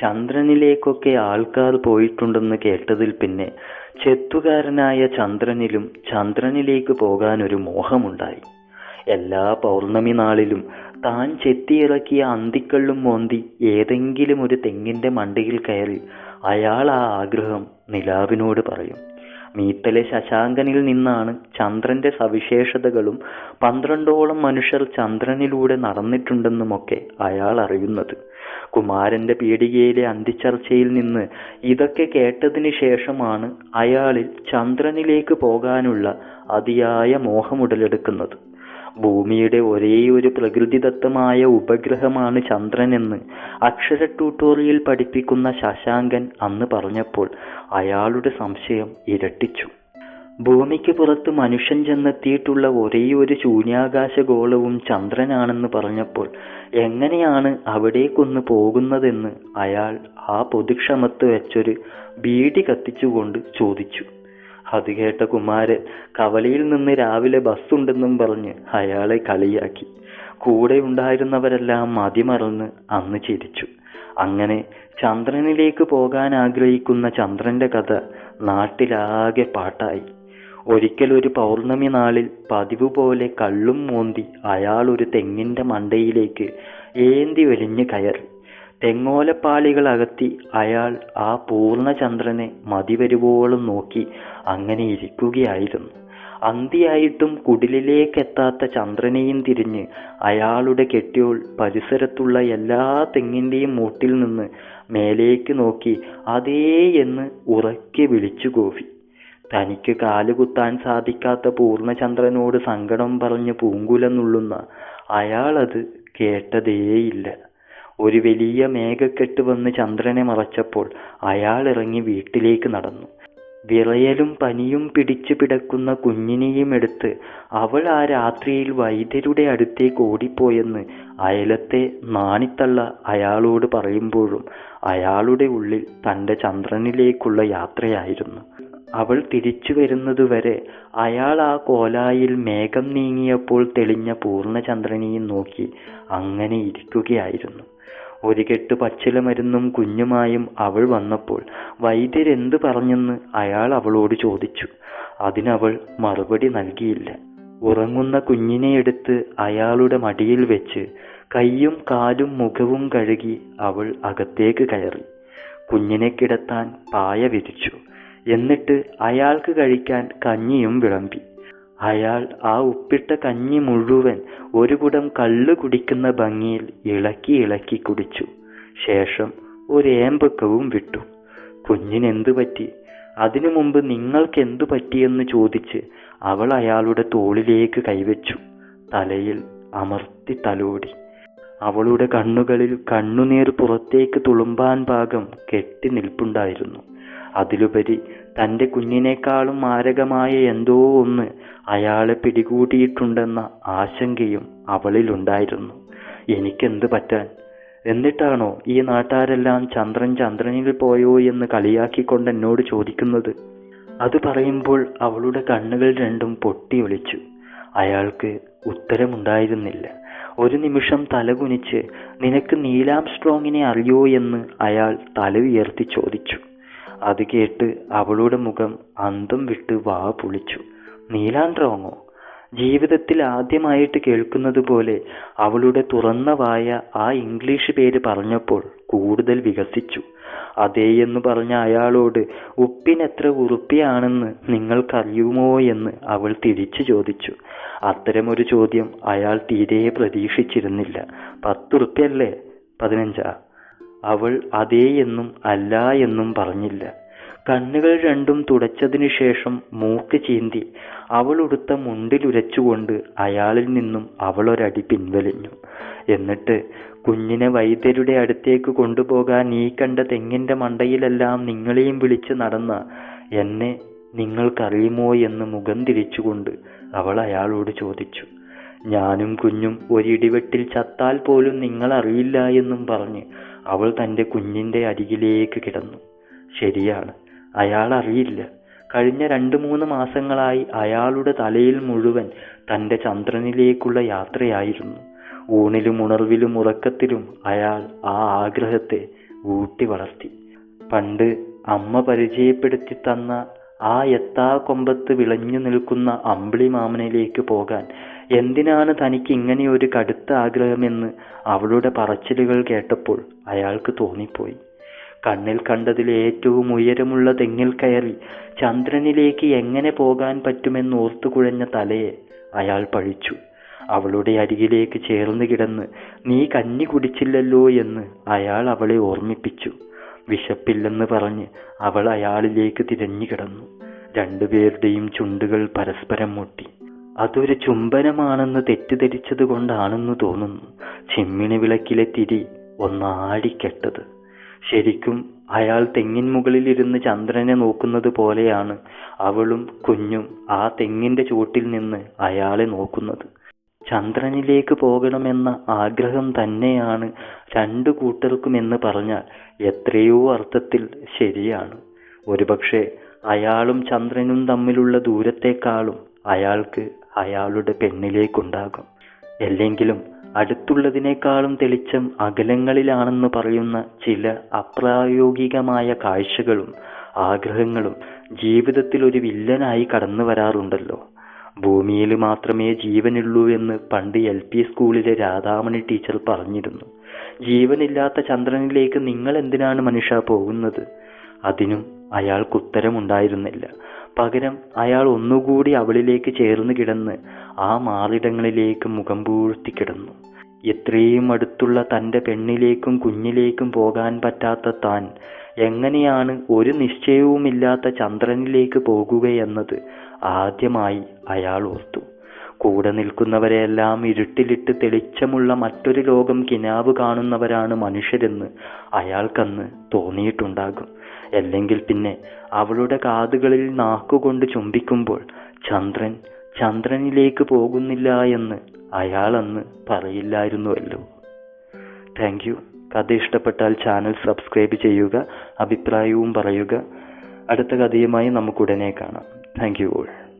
ചന്ദ്രനിലേക്കൊക്കെ ആൾക്കാർ പോയിട്ടുണ്ടെന്ന് കേട്ടതിൽ പിന്നെ ചെത്തുകാരനായ ചന്ദ്രനിലും ചന്ദ്രനിലേക്ക് പോകാൻ ഒരു മോഹമുണ്ടായി. എല്ലാ പൗർണമി നാളിലും താൻ ചെത്തിയിറക്കിയ അന്തിക്കള്ളും മോന്തി ഏതെങ്കിലും ഒരു തെങ്ങിന്റെ മണ്ടയിൽ കയറി അയാൾ ആ ആഗ്രഹം നിലാവിനോട് പറയും. മീത്തലെ ശശാങ്കനിൽ നിന്നാണ് ചന്ദ്രന്റെ സവിശേഷതകളും പന്ത്രണ്ടോളം മനുഷ്യർ ചന്ദ്രനിലൂടെ നടന്നിട്ടുണ്ടെന്നുമൊക്കെ അയാൾ അറിയുന്നത്. കുമാരന്റെ പീടികയിലെ അന്തിച്ചർച്ചയിൽ നിന്ന് ഇതൊക്കെ കേട്ടതിന് ശേഷമാണ് അയാളിൽ ചന്ദ്രനിലേക്ക് പോകാനുള്ള അതിയായ മോഹമുടലെടുക്കുന്നത്. ഭൂമിയുടെ ഒരേയൊരു പ്രകൃതിദത്തമായ ഉപഗ്രഹമാണ് ചന്ദ്രനെന്ന് അക്ഷര ട്യൂട്ടോറിയൽ പഠിപ്പിക്കുന്ന ശശാങ്കൻ അന്ന് പറഞ്ഞപ്പോൾ അയാളുടെ സംശയം ഇരട്ടിച്ചു. ഭൂമിക്ക് പുറത്ത് മനുഷ്യൻ ചെന്നെത്തിയിട്ടുള്ള ഒരേയൊരു ശൂന്യാകാശ ഗോളവും ചന്ദ്രനാണെന്ന് പറഞ്ഞപ്പോൾ എങ്ങനെയാണ് അവിടേക്കൊന്ന് പോകുന്നതെന്ന് അയാൾ ആ പൊതുക്ഷമത്ത് വെച്ചൊരു ബീഡി കത്തിച്ചുകൊണ്ട് ചോദിച്ചു. അത് കേട്ട കുമാരൻ കവലയിൽ നിന്ന് രാവിലെ ബസ്സുണ്ടെന്നും പറഞ്ഞ് അയാളെ കളിയാക്കി. കൂടെ ഉണ്ടായിരുന്നവരെല്ലാം മതിമറന്ന് അന്ന് ചിരിച്ചു. അങ്ങനെ ചന്ദ്രനിലേക്ക് പോകാൻ ആഗ്രഹിക്കുന്ന ചന്ദ്രന്റെ കഥ നാട്ടിലാകെ പാട്ടായി. ഒരിക്കൽ ഒരു പൗർണമി നാളിൽ പതിവ് പോലെ കള്ളും മോന്തി അയാൾ ഒരു തെങ്ങിന്റെ മണ്ടയിലേക്ക് ഏന്തി വലിഞ്ഞു കയറി. തെങ്ങോലപ്പാളികൾ അകത്തി അയാൾ ആ പൂർണചന്ദ്രനെ മതിവരുവോളം നോക്കി അങ്ങനെ ഇരിക്കുകയായിരുന്നു. അന്തിയായിട്ടും കുടിലിലേക്കെത്താത്ത ചന്ദ്രനെയും തിരിഞ്ഞ് അയാളുടെ കെട്ടിയോൾ പരിസരത്തുള്ള എല്ലാ തെങ്ങിന്റെയും മൂട്ടിൽ നിന്ന് മേലേക്ക് നോക്കി അതേ എന്ന് ഉറക്കെ വിളിച്ചു കോഫി തനിക്ക് കാലുകുത്താൻ സാധിക്കാത്ത പൂർണചന്ദ്രനോട് സങ്കടം പറഞ്ഞ് പൂങ്കുലന്നുള്ളുന്ന അയാളത് കേട്ടതേയില്ല. ഒരു വലിയ മേഘക്കെട്ട് വന്ന് ചന്ദ്രനെ മറച്ചപ്പോൾ അയാൾ ഇറങ്ങി വീട്ടിലേക്ക് നടന്നു. വിറയലും പനിയും പിടിച്ചു പിടക്കുന്ന കുഞ്ഞിനെയും എടുത്ത് അവൾ ആ രാത്രിയിൽ വൈദ്യരുടെ അടുത്തേക്ക് ഓടിപ്പോയെന്ന് അയലത്തെ നാണിത്തള്ള അയാളോട് പറയുമ്പോഴും അയാളുടെ ഉള്ളിൽ തന്റെ ചന്ദ്രനിലേക്കുള്ള യാത്രയായിരുന്നു. അവൾ തിരിച്ചു വരുന്നതുവരെ അയാൾ ആ കോലായിൽ മേഘം നീങ്ങിയപ്പോൾ തെളിഞ്ഞ പൂർണചന്ദ്രനെയും നോക്കി അങ്ങനെ ഇരിക്കുകയായിരുന്നു. ഒരു കെട്ട് പച്ചില മരുന്നും കുഞ്ഞുമായും അവൾ വന്നപ്പോൾ വൈദ്യരെന്ത് പറഞ്ഞെന്ന് അയാൾ അവളോട് ചോദിച്ചു. അതിനവൾ മറുപടി നൽകിയില്ല. ഉറങ്ങുന്ന കുഞ്ഞിനെ എടുത്ത് അയാളുടെ മടിയിൽ വെച്ച് കൈയും കാലും മുഖവും കഴുകി അവൾ അകത്തേക്ക് കയറി. കുഞ്ഞിനെ കിടത്താൻ പായ വിരിച്ചു. എന്നിട്ട് അയാൾക്ക് കഴിക്കാൻ കഞ്ഞിയും വിളമ്പി. അയാൾ ആ ഉപ്പിട്ട കഞ്ഞി മുഴുവൻ ഒരു കുടം കള്ളു കുടിക്കുന്ന ഭംഗിയിൽ ഇളക്കി ഇളക്കി കുടിച്ചു. ശേഷം ഒരു ഏമ്പക്കവും വിട്ടു. കുഞ്ഞിനെന്തു പറ്റി? അതിനു മുമ്പ് നിങ്ങൾക്ക് എന്തു പറ്റിയെന്ന് ചോദിച്ച് അവൾ അയാളുടെ തോളിലേക്ക് കൈവച്ചു. തലയിൽ അമർത്തി തലോടി. അവളുടെ കണ്ണുകളിൽ കണ്ണുനീർ പുറത്തേക്ക് തുളുമ്പാൻ ഭാഗം കെട്ടി നിൽപ്പുണ്ടായിരുന്നു. അതിലുപരി തന്റെ കുഞ്ഞിനേക്കാളും മാരകമായ എന്തോ ഒന്ന് അയാളെ പിടികൂടിയിട്ടുണ്ടെന്ന ആശങ്കയും അവളിലുണ്ടായിരുന്നു. എനിക്കെന്ത് പറ്റാൻ? എന്നിട്ടാണോ ഈ നാട്ടാരെല്ലാം ചന്ദ്രൻ ചന്ദ്രനിൽ പോയോ എന്ന് കളിയാക്കിക്കൊണ്ട് എന്നോട് ചോദിക്കുന്നത്? അത് പറയുമ്പോൾ അവളുടെ കണ്ണുകൾ രണ്ടും പൊട്ടി ഒളിച്ചു. അയാൾക്ക് ഉത്തരമുണ്ടായിരുന്നില്ല. ഒരു നിമിഷം തലകുനിച്ച് നിനക്ക് നീലാം സ്ട്രോങ്ങിനെ അറിയോ? എന്ന് അയാൾ തല ഉയർത്തി ചോദിച്ചു. അത് കേട്ട് അവളുടെ മുഖം അന്തം വിട്ട് വാ പൊളിച്ചു. നീലാൻഡ്രോങ്ങോ ജീവിതത്തിൽ ആദ്യമായിട്ട് കേൾക്കുന്നത് പോലെ അവളുടെ തുറന്ന വായ ആ ഇംഗ്ലീഷ് പേര് പറഞ്ഞപ്പോൾ കൂടുതൽ വികസിച്ചു. അതേ എന്ന് പറഞ്ഞ അയാളോട് ഉപ്പിനെത്ര ഉറുപ്പിയാണെന്ന് നിങ്ങൾക്കറിയുമോ എന്ന് അവൾ തിരിച്ചു ചോദിച്ചു. അത്തരമൊരു ചോദ്യം അയാൾ തീരെ പ്രതീക്ഷിച്ചിരുന്നില്ല. പത്തുറുപ്പിയല്ലേ? പതിനഞ്ചാ? അവൾ അതേ എന്നും അല്ല എന്നും പറഞ്ഞില്ല. കണ്ണുകൾ രണ്ടും തുടച്ചതിനു ശേഷം മൂക്ക് ചീന്തി അവൾ ഉടുത്ത മുണ്ടിലുരച്ചുകൊണ്ട് അയാളിൽ നിന്നും അവളൊരടി പിൻവലിഞ്ഞു. എന്നിട്ട് കുഞ്ഞിനെ വൈദ്യരുടെ അടുത്തേക്ക് കൊണ്ടുപോകാൻ ഈ കണ്ട തെങ്ങിന്റെ മണ്ടയിലെല്ലാം നിങ്ങളെയും വിളിച്ച് നടന്ന എന്നെ നിങ്ങൾക്കറിയുമോ എന്ന് മുഖം തിരിച്ചുകൊണ്ട് അവൾ അയാളോട് ചോദിച്ചു. ഞാനും കുഞ്ഞും ഒരിടിവെട്ടിൽ ചത്താൽ പോലും നിങ്ങളറിയില്ല എന്നും പറഞ്ഞ് അവൾ തന്റെ കുഞ്ഞിന്റെ അരികിലേക്ക് കിടന്നു. ശരിയാണ്. അയാൾ അറിയില്ല. കഴിഞ്ഞ രണ്ട് മൂന്ന് മാസങ്ങളായി അയാളുടെ തലയിൽ മുഴുവൻ തന്റെ ചന്ദ്രനിലേക്കുള്ള യാത്രയായിരുന്നു. ഊണിലും ഉണർവിലും ഉറക്കത്തിലും അയാൾ ആ ആഗ്രഹത്തെ ഊട്ടി വളർത്തി. പണ്ട് അമ്മ പരിചയപ്പെടുത്തി തന്ന ആ എത്താ കൊമ്പത്ത് വിളഞ്ഞു നിൽക്കുന്ന അമ്പിളി മാമനിലേക്ക് പോകാൻ എന്തിനാണ് തനിക്ക് ഇങ്ങനെ ഒരു കടുത്ത ആഗ്രഹമെന്ന് അവളുടെ പറച്ചിലുകൾ കേട്ടപ്പോൾ അയാൾക്ക് തോന്നിപ്പോയി. കണ്ണിൽ കണ്ടതിൽ ഏറ്റവും ഉയരമുള്ള തെങ്ങിൽ കയറി ചന്ദ്രനിലേക്ക് എങ്ങനെ പോകാൻ പറ്റുമെന്ന് ഓർത്തു കുഴഞ്ഞ തലയെ അയാൾ പഴിച്ചു. അവളുടെ അരികിലേക്ക് ചേർന്ന് കിടന്ന് നീ കഞ്ഞി കുടിച്ചില്ലല്ലോ എന്ന് അയാൾ അവളെ ഓർമ്മിപ്പിച്ചു. വിശപ്പില്ലെന്ന് പറഞ്ഞ് അവൾ അയാളിലേക്ക് തിരഞ്ഞു കിടന്നു രണ്ടുപേരുടെയും ചുണ്ടുകൾ പരസ്പരം മുട്ടി. അതൊരു ചുംബനമാണെന്ന് തെറ്റിദ്ധരിച്ചത് കൊണ്ടാണെന്ന് തോന്നുന്നു. ചിമ്മിണി വിളക്കിലെ തിരി ഒന്നാടിക്കെട്ടത് ശരിക്കും അയാൾ തെങ്ങിൻ മുകളിലിരുന്ന് ചന്ദ്രനെ നോക്കുന്നത് പോലെയാണ് അവളും കുഞ്ഞും ആ തെങ്ങിന്റെ ചുവട്ടിൽ നിന്ന് അയാളെ നോക്കുന്നത്. ചന്ദ്രനിലേക്ക് പോകണമെന്ന ആഗ്രഹം തന്നെയാണ് രണ്ടു കൂട്ടർക്കും എന്ന് പറഞ്ഞാൽ എത്രയോ അർത്ഥത്തിൽ ശരിയാണ്. ഒരുപക്ഷെ അയാളും ചന്ദ്രനും തമ്മിലുള്ള ദൂരത്തെക്കാളും അയാൾക്ക് അയാളുടെ പെണ്ണിലേക്കുണ്ടാകും. അല്ലെങ്കിലും അടുത്തുള്ളതിനേക്കാളും തെളിച്ചം അകലങ്ങളിലാണെന്ന് പറയുന്ന ചില അപ്രായോഗികമായ കാഴ്ചകളും ആഗ്രഹങ്ങളും ജീവിതത്തിൽ ഒരു വില്ലനായി കടന്നു വരാറുണ്ടല്ലോ. ഭൂമിയിൽ മാത്രമേ ജീവനുള്ളൂ എന്ന് പണ്ട് എൽ പി സ്കൂളിലെ രാധാമണി ടീച്ചർ പറഞ്ഞിരുന്നു. ജീവനില്ലാത്ത ചന്ദ്രനിലേക്ക് നിങ്ങൾ എന്തിനാണ് മനുഷ്യ പോകുന്നത്? അതിനും അയാൾക്ക് ഉത്തരമുണ്ടായിരുന്നില്ല. പകരം അയാൾ ഒന്നുകൂടി അവളിലേക്ക് ചേർന്ന് കിടന്ന് ആ മാറിടങ്ങളിലേക്ക് മുഖം പൂഴ്ത്തി കിടന്നു. എത്രയും അടുത്തുള്ള തന്റെ പെണ്ണിലേക്കും കുഞ്ഞിലേക്കും പോകാൻ പറ്റാത്ത താൻ എങ്ങനെയാണ് ഒരു നിശ്ചയവുമില്ലാത്ത ചന്ദ്രനിലേക്ക് പോകുകയെന്നത് ആദ്യമായി അയാൾ ഓർത്തു. കൂടെ നിൽക്കുന്നവരെയെല്ലാം ഇരുട്ടിലിട്ട് തെളിച്ചമുള്ള മറ്റൊരു ലോകം കിനാവ് കാണുന്നവരാണ് മനുഷ്യരെന്ന് അയാൾക്കന്ന് തോന്നിയിട്ടുണ്ടാകും. അല്ലെങ്കിൽ പിന്നെ അവളുടെ കാതുകളിൽ നാക്കുകൊണ്ട് ചുംബിക്കുമ്പോൾ ചന്ദ്രൻ ചന്ദ്രനിലേക്ക് പോകുന്നില്ല എന്ന് അയാൾ അന്ന് പറയില്ലായിരുന്നുവല്ലോ. താങ്ക് യു കഥ ഇഷ്ടപ്പെട്ടാൽ ചാനൽ സബ്സ്ക്രൈബ് ചെയ്യുക അഭിപ്രായവും പറയുക. അടുത്ത കഥയുമായി നമുക്കുടനെ കാണാം. Thank you all